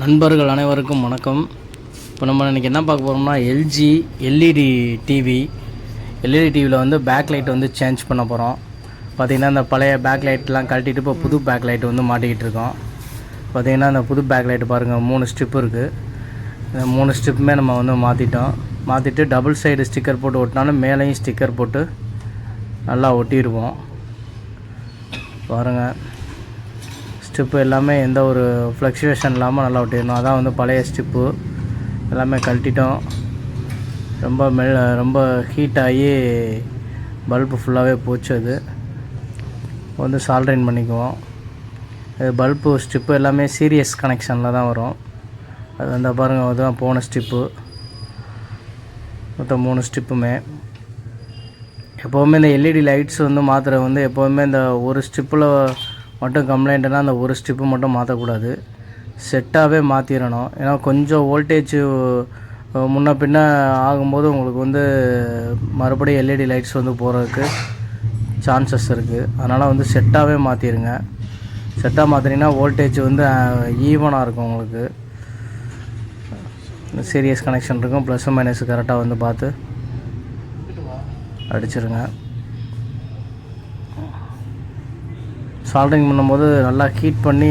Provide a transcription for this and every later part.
நண்பர்கள் அனைவருக்கும் வணக்கம். இப்போ நம்ம இன்றைக்கி என்ன பார்க்க போகிறோம்னா எல்ஜி எல்இடி டிவி எல்இடி டிவியில் வந்து பேக் லைட் வந்து சேஞ்ச் பண்ண போகிறோம் பார்த்திங்கன்னா இந்த பழைய பேக் லைட்லாம் கழட்டிட்டு இப்போ புது பேக் லைட் வந்து மாட்டிக்கிட்டு இருக்கோம். பார்த்திங்கன்னா இந்த புது பேக் லைட் பாருங்கள் மூணு ஸ்ட்ரிப் இருக்குது இந்த மூணு ஸ்ட்ரிப்புமே நம்ம வந்து மாற்றிட்டோம் மாற்றிட்டு டபுள் சைடு ஸ்டிக்கர் போட்டு ஒட்டினாலும் மேலேயும் ஸ்டிக்கர் போட்டு நல்லா ஒட்டிடுவோம் பாருங்கள் ஸ்டிப்பு எல்லாமே எந்த ஒரு ஃப்ளக்ஷுவேஷன் இல்லாமல் நல்லா ஒட்டிடணும் அதான் வந்து பழைய ஸ்டிப்பு எல்லாமே கழட்டிட்டோம். ரொம்ப மெல் ரொம்ப ஹீட் ஆகி பல்பு ஃபுல்லாகவே போச்சு அது. வந்து சால்ட்ரைன் பண்ணிக்குவோம். இது பல்பு ஸ்டிப்பு எல்லாமே சீரியஸ் கனெக்ஷனில் தான் வரும். அது வந்து பாருங்கள் அதுதான் போன ஸ்டிப்பு மொத்தம் மூணு ஸ்டிப்புமே எப்போவுமே இந்த எல்இடி லைட்ஸ் வந்து மாத்திரை வந்து எப்போவுமே இந்த ஒரு ஸ்டிப்பில் மட்டும் கம்ப்ளைண்ட்டுனா அந்த ஒரு ஸ்ட்ரிப்பு மட்டும் மாற்றக்கூடாது செட்டாகவே மாற்றிடணும் ஏன்னா கொஞ்சம் வோல்டேஜ் முன்ன பின்ன ஆகும்போது உங்களுக்கு வந்து மறுபடியும் எல்இடி லைட்ஸ் வந்து போகிறதுக்கு சான்சஸ் இருக்குது அதனால் வந்து செட்டாகவே மாற்றிடுங்க செட்டாக மாற்றினீங்கன்னா வோல்டேஜ் வந்து ஈவனாக இருக்கும் உங்களுக்கு. சீரியஸ் கனெக்ஷன் இருக்கும். ப்ளஸ் மைனஸ் கரெக்டாக வந்து பார்த்து அடிச்சிருங்க. சால்ட்ரிங் பண்ணும்போது நல்லா ஹீட் பண்ணி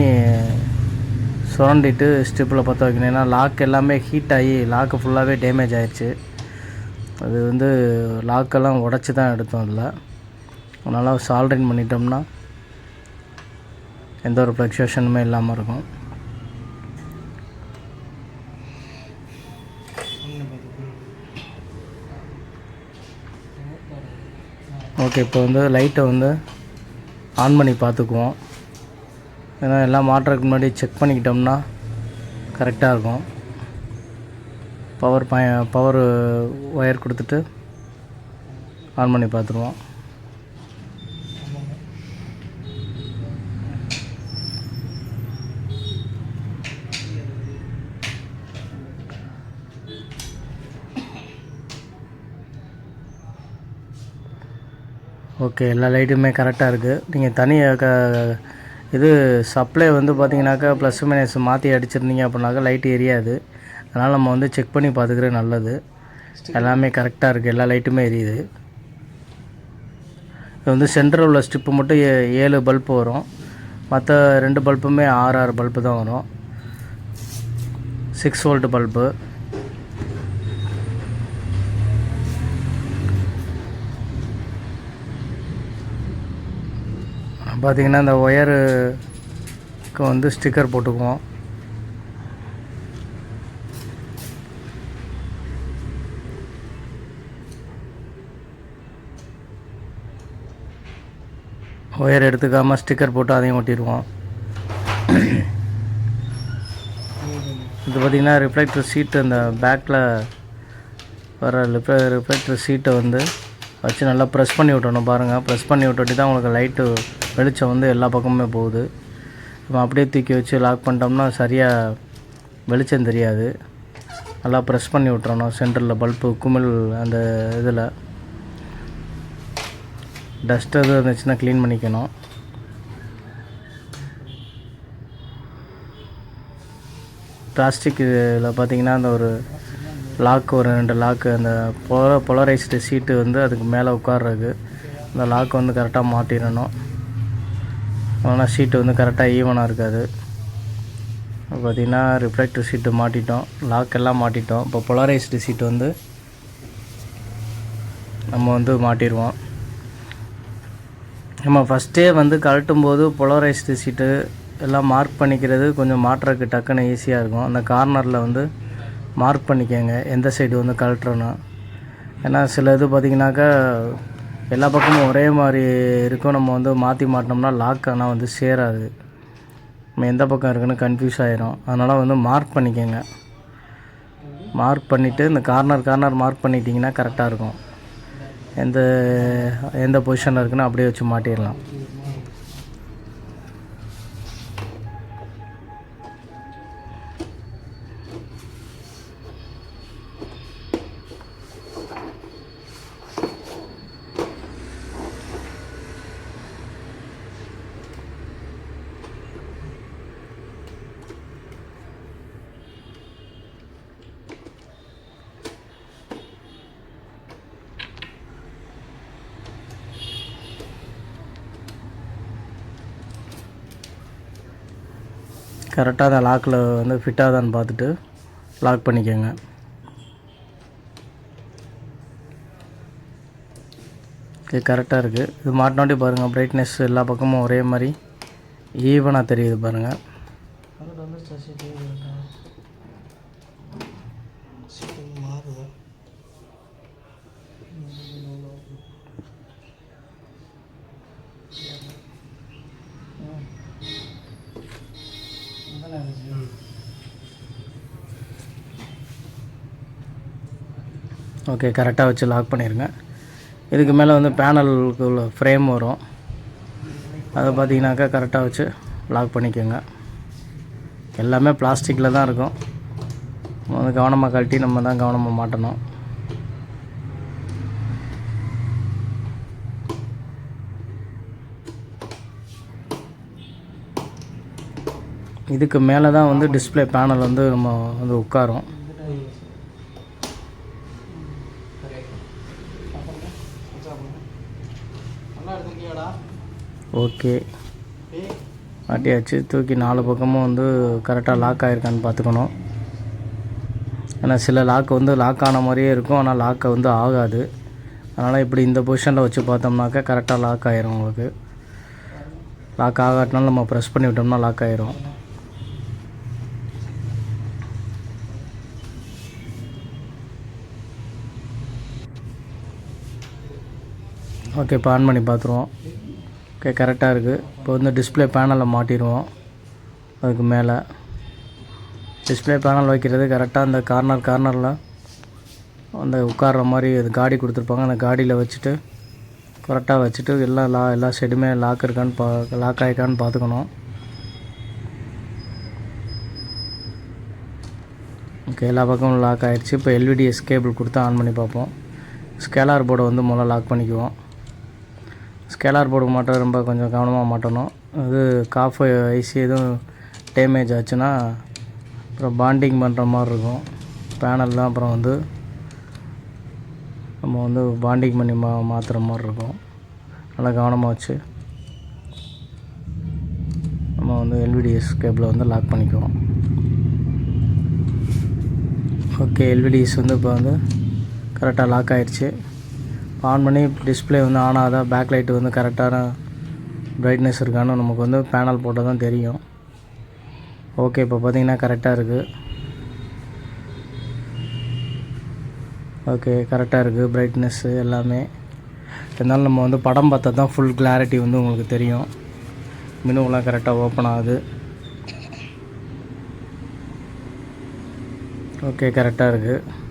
சுரண்டிட்டு ஸ்டிப்பில் பற்ற வைக்கணும். ஏன்னா லாக் எல்லாமே ஹீட் ஆகி லாக்கு ஃபுல்லாகவே டேமேஜ் ஆயிடுச்சு அது வந்து லாக்கெல்லாம் உடச்சி தான் எடுத்தோம் அதில். அதனால் சால்ட்ரிங் பண்ணிட்டோம்னா எந்த ஒரு ஃப்ளக்ஷுவேஷனுமே இல்லாமல் இருக்கும். ஓகே இப்போ வந்து லைட்டை வந்து ஆன் பண்ணி பார்த்துக்குவோம். ஏன்னா எல்லாம் மாட்டுறதுக்கு முன்னாடி செக் பண்ணிக்கிட்டோம்னா கரெக்டாக இருக்கும். பவர் ப பவர் ஒயர் கொடுத்துட்டு ஆன் பண்ணி பார்த்துருவோம். ஓகே எல்லா லைட்டுமே கரெக்டாக இருக்குது நீங்கள் தனி க இது சப்ளை வந்து பார்த்தீங்கன்னாக்கா ப்ளஸ் மைனஸ் மாற்றி அடிச்சிருந்தீங்க அப்படின்னாக்கா லைட்டு எரியாது. அதனால் நம்ம வந்து செக் பண்ணி பார்த்துக்கிறது நல்லது. எல்லாமே கரெக்டாக இருக்குது எல்லா லைட்டுமே எரியுது. இது வந்து சென்டரில் உள்ள ஸ்டிப்பு மட்டும் ஏ ஏழு பல்ப் வரும். மற்ற ரெண்டு பல்புமே ஆறு ஆறு பல்பு தான் வரும். சிக்ஸ் வோல்ட் பல்பு பார்த்திங்கன்னா இந்த ஒயருக்கு வந்து ஸ்டிக்கர் போட்டுக்குவோம். ஒயர் எடுத்துக்காமல் ஸ்டிக்கர் போட்டு அதையும் ஒட்டிடுவோம். இது பார்த்திங்கன்னா ரிஃப்ளெக்டர் சீட்டு அந்த பேக்கில் வர ரிஃப்ளெக்டர் சீட்டை வந்து வச்சு நல்லா ப்ரெஸ் பண்ணி விட்டணும் பாருங்கள் ப்ரெஸ் பண்ணி விட்டுட்டு தான் உங்களுக்கு லைட்டு வெளிச்சம் வந்து எல்லா பக்கமுமே போகுது. நம்ம அப்படியே தூக்கி வச்சு லாக் பண்ணிட்டோம்னா சரியாக வெளிச்சம் தெரியாது. நல்லா ப்ரெஸ் பண்ணி விட்றணும் சென்டரில் பல்பு குமிழ் அந்த இதில். டஸ்ட் எதுவும் இருந்துச்சுன்னா க்ளீன் பண்ணிக்கணும். பிளாஸ்டிக் இதில் பார்த்தீங்கன்னா அந்த ஒரு லாக் ஒரு ரெண்டு லாக்கு அந்த பொல பொலரைஸ்டு சீட்டு வந்து அதுக்கு மேலே உட்கார்றதுக்கு அந்த லாக் வந்து கரெக்டாக மாட்டிடணும். ஆனால் சீட்டு வந்து கரெக்டாக ஈவனாக இருக்காது. பார்த்திங்கன்னா ரிஃப்ளெக்டர் சீட்டு மாட்டிட்டோம். லாக் எல்லாம் மாட்டிட்டோம். இப்போ பொலரைஸ்டு சீட்டு வந்து நம்ம வந்து மாட்டிடுவோம் நம்ம ஃபஸ்ட்டே வந்து கழட்டும் போது பொலரைஸ்டு சீட்டு எல்லாம் மார்க் பண்ணிக்கிறது கொஞ்சம் மாட்டுறதுக்கு டக்குன்னு ஈஸியாக இருக்கும். அந்த கார்னரில் வந்து மார்க் பண்ணிக்கோங்க. எந்த சைடு வந்து கழட்டுறோன்னா ஏன்னா சில இது பார்த்திங்கனாக்கா எல்லா பக்கமும் ஒரே மாதிரி இருக்கும். நம்ம வந்து மாற்றி மாட்டினோம்னா லாக் ஆனால் வந்து சேராது. நம்ம எந்த பக்கம் இருக்குன்னு கன்ஃபியூஸ் ஆகிரும் அதனால் வந்து மார்க் பண்ணிக்கோங்க. மார்க் பண்ணிவிட்டு இந்த கார்னர் கார்னர் மார்க் பண்ணிட்டீங்கன்னா கரெக்டாக இருக்கும். எந்த எந்த பொசிஷனில் இருக்குன்னு அப்படியே வச்சு மாட்டிடலாம். கரெக்டாக அந்த லாக்கில் வந்து ஃபிட்டாகதான்னு பார்த்துட்டு லாக் பண்ணிக்கோங்க. இது கரெக்டாக இருக்குது இது மாட்டினாட்டி பாருங்கள் பிரைட்னஸ் எல்லா பக்கமும் ஒரே மாதிரி ஈவனாக தெரியுது பாருங்கள் ஓகே கரெக்டாக வச்சு லாக் பண்ணிடுங்க இதுக்கு மேலே வந்து பேனலுக்கு உள்ள ஃப்ரேம் வரும். அதை பார்த்தீங்கன்னாக்கா கரெக்டாக வச்சு லாக் பண்ணிக்கோங்க. எல்லாமே பிளாஸ்டிக்கில் தான் இருக்கும். வந்து கவனமாக கழட்டி நம்ம தான் கவனமாக மாட்டணும். இதுக்கு மேலே தான் வந்து டிஸ்ப்ளே பேனல் வந்து நம்ம வந்து உட்காரும். ஓகே. மாட்டியாச்சு. தூக்கி நாலு பக்கமும் வந்து கரெக்டாக லாக் ஆகிருக்கான்னு பார்த்துக்கணும். ஏன்னா சில லாக் வந்து லாக் ஆன மாதிரியே இருக்கும். ஆனால் லாக்கை வந்து ஆகாது. அதனால் இப்படி இந்த பொசிஷனில் வச்சு பார்த்தோம்னாக்கா கரெக்டாக லாக் ஆகிரும் உங்களுக்கு. லாக் ஆகாட்டினாலும் நம்ம ப்ரெஸ் பண்ணி விட்டோம்னா லாக் ஆகிரும் ஓகே இப்போ ஆன் பண்ணி பார்த்துருவோம். ஓகே கரெக்டாக இருக்குது இப்போ வந்து டிஸ்பிளே பேனலில் மாட்டிடுவோம் அதுக்கு மேலே. டிஸ்பிளே பேனல் வைக்கிறது கரெக்டாக அந்த கார்னர் கார்னரில் அந்த உட்கார்ற மாதிரி அது காடி கொடுத்துருப்பாங்க. அந்த காடியில் வச்சுட்டு கரெக்டாக வச்சுட்டு எல்லா லா எல்லா செடுமே லாக் இருக்கான்னு பா லாக் ஆகிருக்கான்னு பார்த்துக்கணும். ஓகே எல்லா பக்கமும் லாக் ஆகிடுச்சு இப்போ எல்விடிஎஸ் கேபிள் கொடுத்து ஆன் பண்ணி பார்ப்போம். ஸ்கேலார் போர்டை வந்து முதல்ல லாக் பண்ணிக்குவோம். ஸ்கேலார் போர்டு மாட்ட ரொம்ப கொஞ்சம் கவனமாக மாட்டணும். அது காஃப் ஐசி எதுவும் டேமேஜ் ஆச்சுன்னா அப்புறம் பாண்டிங் பண்ணுற மாதிரி இருக்கும். பேனல் தான் அப்புறம் வந்து நம்ம வந்து பாண்டிங் பண்ணி மா மாற்றுற மாதிரி இருக்கும். நல்லா கவனமாக வச்சு நம்ம வந்து எல்விடிஎஸ் கேபிளை வந்து லாக் பண்ணிக்குவோம். ஓகே எல்விடிஎஸ் வந்து இப்போ வந்து கரெக்டாக லாக் ஆகிடுச்சு ஆன் பண்ணி டிஸ்பிளே வந்து ஆன் ஆகுதா? பேக் லைட் வந்து கரெக்டான ப்ரைட்னஸ் இருக்கான்னு நமக்கு வந்து பேனல் போட்டால் தான் தெரியும். ஓகே இப்போ பார்த்தீங்கன்னா கரெக்டாக இருக்குது ஓகே கரெக்டாக இருக்குது ப்ரைட்னஸ்ஸு எல்லாமே. இருந்தாலும் நம்ம வந்து படம் பார்த்தா தான் ஃபுல் கிளாரிட்டி வந்து உங்களுக்கு தெரியும். மினுவெலாம் கரெக்டாக ஓப்பன் ஆகுது. ஓகே கரெக்டாக இருக்குது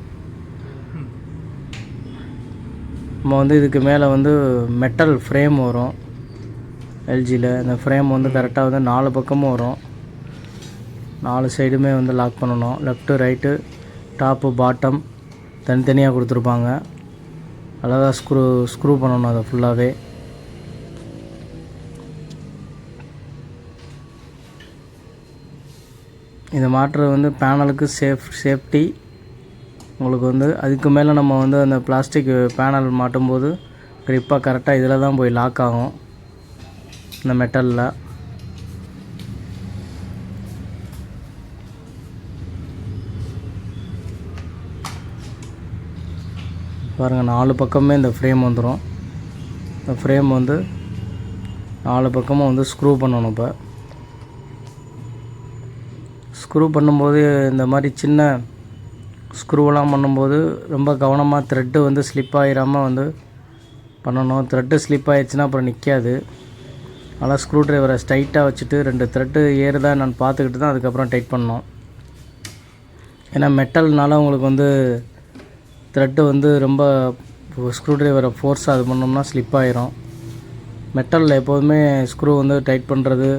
நம்ம வந்து இதுக்கு மேலே வந்து மெட்டல் ஃப்ரேம் வரும். எல்ஜியில் இந்த ஃப்ரேம் வந்து கரெக்டாக வந்து நாலு பக்கமும் வரும். நாலு சைடுமே வந்து லாக் பண்ணணும். லெஃப்ட்டு ரைட்டு டாப்பு பாட்டம் தனித்தனியாக கொடுத்துருப்பாங்க. அழகாக ஸ்க்ரூ ஸ்க்ரூ பண்ணணும் அதை ஃபுல்லாகவே இதை மாட்டுறது வந்து பேனலுக்கு சேஃப் சேஃப்டி உங்களுக்கு வந்து அதுக்கு மேலே நம்ம வந்து அந்த பிளாஸ்டிக் பேனல் மாட்டும்போது க்ரிப்பாக கரெக்டாக இதில் தான் போய் லாக் ஆகும். இந்த மெட்டலில் பாருங்கள் நாலு பக்கமே இந்த ஃப்ரேம் வந்துடும் இந்த ஃப்ரேம் வந்து நாலு பக்கமும் வந்து ஸ்க்ரூ பண்ணணும் இப்போ. ஸ்க்ரூ பண்ணும்போது இந்த மாதிரி சின்ன ஸ்க்ரூவெல்லாம் பண்ணும்போது ரொம்ப கவனமாக த்ரெட்டு வந்து ஸ்லிப் ஆகிடாமல் வந்து பண்ணணும். த்ரெட்டு ஸ்லிப் ஆயிடுச்சுன்னா அப்புறம் நிற்காது அதனால் ஸ்க்ரூ ட்ரைவரை ஸ்ட்ரைட்டாக வச்சுட்டு ரெண்டு த்ரெட்டு ஏறுதா நான் பார்த்துக்கிட்டு தான் அதுக்கப்புறம் டைட் பண்ணோம் ஏன்னா மெட்டல்னால உங்களுக்கு வந்து த்ரெட்டு வந்து ரொம்ப ஸ்க்ரூ ட்ரைவரை ஃபோர்ஸாக அது பண்ணோம்னா ஸ்லிப் ஆயிரும். மெட்டலில் எப்போதுமே ஸ்க்ரூ வந்து டைட் பண்ணுறது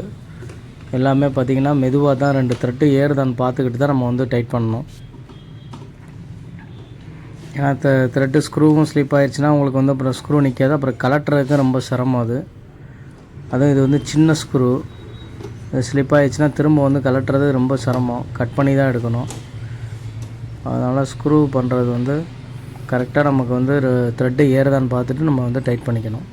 எல்லாமே பார்த்திங்கன்னா மெதுவாக தான் ரெண்டு த்ரெட்டு ஏறுதான்னு பார்த்துக்கிட்டு தான் நம்ம வந்து டைட் பண்ணணும். ஏன்னா த த்ரெட்டு ஸ்க்ரூவும் ஸ்லிப் ஆயிடுச்சுன்னா உங்களுக்கு வந்து அப்புறம் ஸ்க்ரூ நிற்காது அப்புறம் கலட்டுறதுக்கு ரொம்ப சிரமம் அது. அதுவும் இது வந்து சின்ன ஸ்க்ரூ இது ஸ்லிப் ஆயிடுச்சுன்னா திரும்ப வந்து கலட்டுறது ரொம்ப சிரமம். கட் பண்ணி தான் எடுக்கணும். அதனால் ஸ்க்ரூ பண்ணுறது வந்து கரெக்டாக நமக்கு வந்து த்ரெட்டு ஏறுதான்னு பார்த்துட்டு நம்ம வந்து டைட் பண்ணிக்கணும்.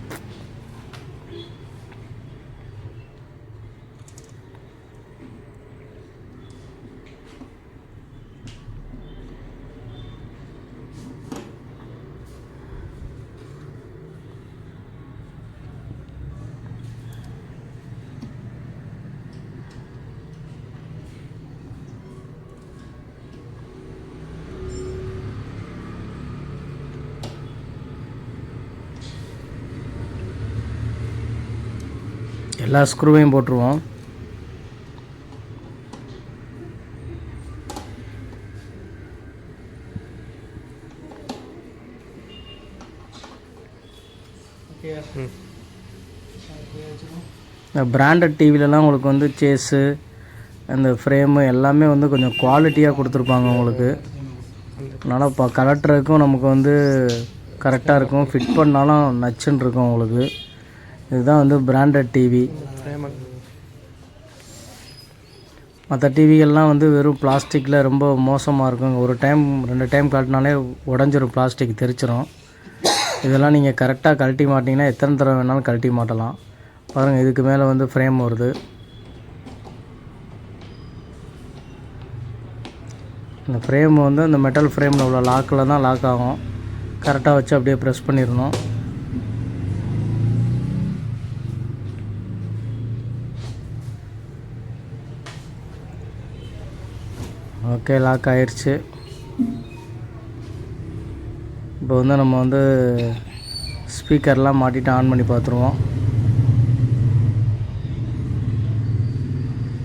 எல்லா ஸ்க்ரூவையும் போட்டுருவோம். இந்த பிராண்டட் டிவிலலாம் உங்களுக்கு வந்து சேஸு அந்த ஃப்ரேமு எல்லாமே வந்து கொஞ்சம் குவாலிட்டியாக கொடுத்துருப்பாங்க உங்களுக்கு. அதனால் இப்போ கலட்டுறதுக்கும் நமக்கு வந்து கரெக்டாக இருக்கும். ஃபிட் பண்ணாலும் நச்சுன்னு இருக்கும் உங்களுக்கு. இதுதான் வந்து பிராண்டட் டிவி மற்ற டிவிகள்லாம் வந்து வெறும் பிளாஸ்டிக்கில் ரொம்ப மோசமாக இருக்கும் ஒரு டைம் ரெண்டு டைம் கழட்டினாலே உடஞ்சிரும் பிளாஸ்டிக் தெரிச்சிரும். இதெல்லாம் நீங்கள் கரெக்டாக கழட்டி மாட்டிங்கன்னா எத்தனை தடவை வேணாலும் கழட்டி மாட்டலாம். பாருங்கள் இதுக்கு மேலே வந்து ஃப்ரேம் வருது. இந்த ஃப்ரேம் வந்து அந்த மெட்டல் ஃப்ரேமில் உள்ள லாக்கில் தான் லாக் ஆகும். கரெக்டாக வச்சு அப்படியே ப்ரெஸ் பண்ணிடணும். ஓகே லாக் ஆயிடுச்சு இப்போ வந்து நம்ம வந்து ஸ்பீக்கர்லாம் மாட்டிட்டு ஆன் பண்ணி பார்த்துருவோம்.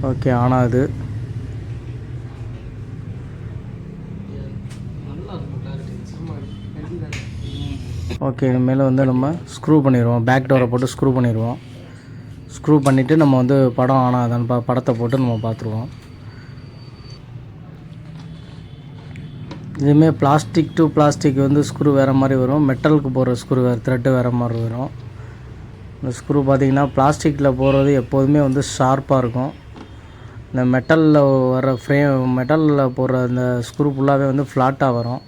ஓகே ஆன் ஆகுது. ஓகே இனிமேல் வந்து நம்ம ஸ்க்ரூ பண்ணிடுவோம். பேக் டோரை போட்டு ஸ்க்ரூ பண்ணிடுவோம். ஸ்க்ரூ பண்ணிவிட்டு நம்ம வந்து படம் ஆன் ஆகுதான்னு பா படத்தை போட்டு நம்ம பார்த்துருவோம். இதுவுமே பிளாஸ்டிக் டு பிளாஸ்டிக் வந்து ஸ்க்ரூ வேறு மாதிரி வரும். மெட்டலுக்கு போகிற ஸ்க்ரூ வேறு த்ரெட்டு வேறு மாதிரி வரும். இந்த ஸ்க்ரூ பார்த்திங்கன்னா பிளாஸ்டிக்கில் போகிறது எப்போதுமே வந்து ஷார்ப்பாக இருக்கும். இந்த மெட்டலில் வர ஃப்ரேம் மெட்டலில் போடுற அந்த ஸ்க்ரூ ஃபுல்லாகவே வந்து ஃப்ளாட்டாக வரும்.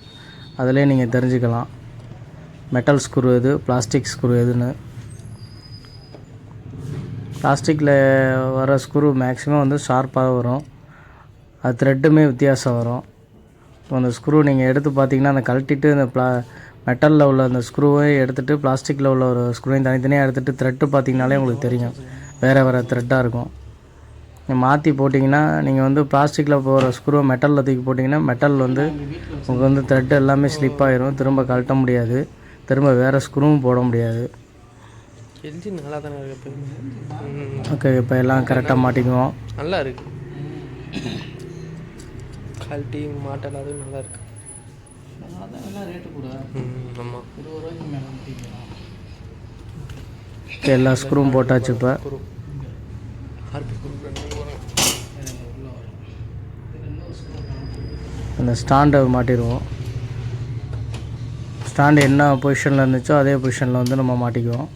அதிலே நீங்கள் தெரிஞ்சுக்கலாம். மெட்டல் ஸ்க்ரூ எது பிளாஸ்டிக் ஸ்க்ரூ எதுன்னு. பிளாஸ்டிக்கில் வர ஸ்க்ரூ மேக்ஸிமம் வந்து ஷார்ப்பாக வரும். அது த்ரெட்டுமே வித்தியாசம் வரும். இப்போ அந்த ஸ்க்ரூ நீங்கள் எடுத்து பார்த்தீங்கன்னா அந்த கழட்டிட்டு அந்த ப்ளா மெட்டலில் உள்ள அந்த ஸ்க்ரூவை எடுத்துகிட்டு பிளாஸ்டிக்கில் உள்ள ஒரு ஸ்க்ரூவையும் தனித்தனியாக எடுத்துகிட்டு த்ரெட்டு பார்த்தீங்கனாலே உங்களுக்கு தெரியும். வேறு வேறு த்ரெட்டாக இருக்கும். நீங்கள் மாற்றி போட்டிங்கன்னா நீங்கள் வந்து பிளாஸ்டிக்கில் போகிற ஸ்க்ரூவை மெட்டலில் தூக்கி போட்டிங்கன்னா மெட்டல் வந்து உங்களுக்கு வந்து த்ரெட் எல்லாமே ஸ்லிப் ஆயிரும். திரும்ப கழட்ட முடியாது. திரும்ப வேறு ஸ்க்ரூவும் போட முடியாது. ஓகே இப்போ எல்லாம் கரெக்டாக மாட்டிக்குவோம். நல்லா இருக்கு. குவாலிட்டி மாட்டல் அது நல்லா இருக்கு எல்லா ஸ்க்ரூவும் போட்டாச்சு இப்போ. அந்த ஸ்டாண்டை மாட்டிடுவோம். ஸ்டாண்டு என்ன பொசிஷனில் இருந்துச்சோ அதே பொசிஷனில் வந்து நம்ம மாட்டிக்குவோம்.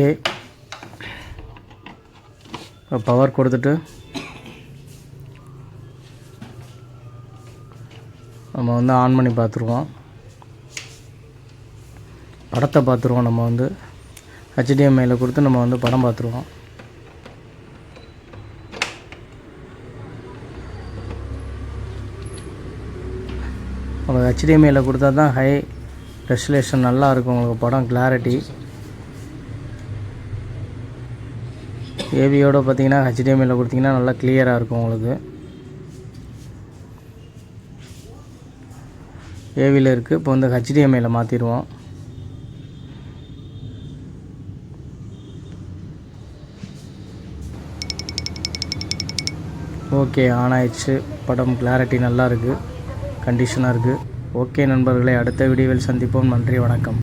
ஓகே. இப்போ பவர் கொடுத்துட்டு நம்ம வந்து ஆன் பண்ணி பார்த்துருவோம் படத்தை பார்த்துருவோம் நம்ம வந்து. ஹெச்டிஎம்ஐயில் கொடுத்து நம்ம வந்து படம் பார்த்துருவோம் உங்களுக்கு ஹெச்டிஎம்ஐயில் கொடுத்தா தான் ஹை ரெசுலேஷன் நல்லா இருக்கும். உங்களுக்கு படம் கிளாரிட்டி ஏவியோட பார்த்தீங்கன்னா ஹெச்டிஎம்ஐயில் கொடுத்தீங்கன்னா நல்லா கிளியராக இருக்கும் உங்களுக்கு. ஏவியில் இருக்குது இப்போ வந்து ஹெச்டிஎம்ஐயில் மாற்றிடுவோம் ஓகே ஆன் ஆயிடுச்சு. படம் கிளாரிட்டி நல்லா இருக்குது கண்டிஷனாக இருக்குது ஓகே நண்பர்களை அடுத்த வீடியோவில் சந்திப்போம். நன்றி வணக்கம்.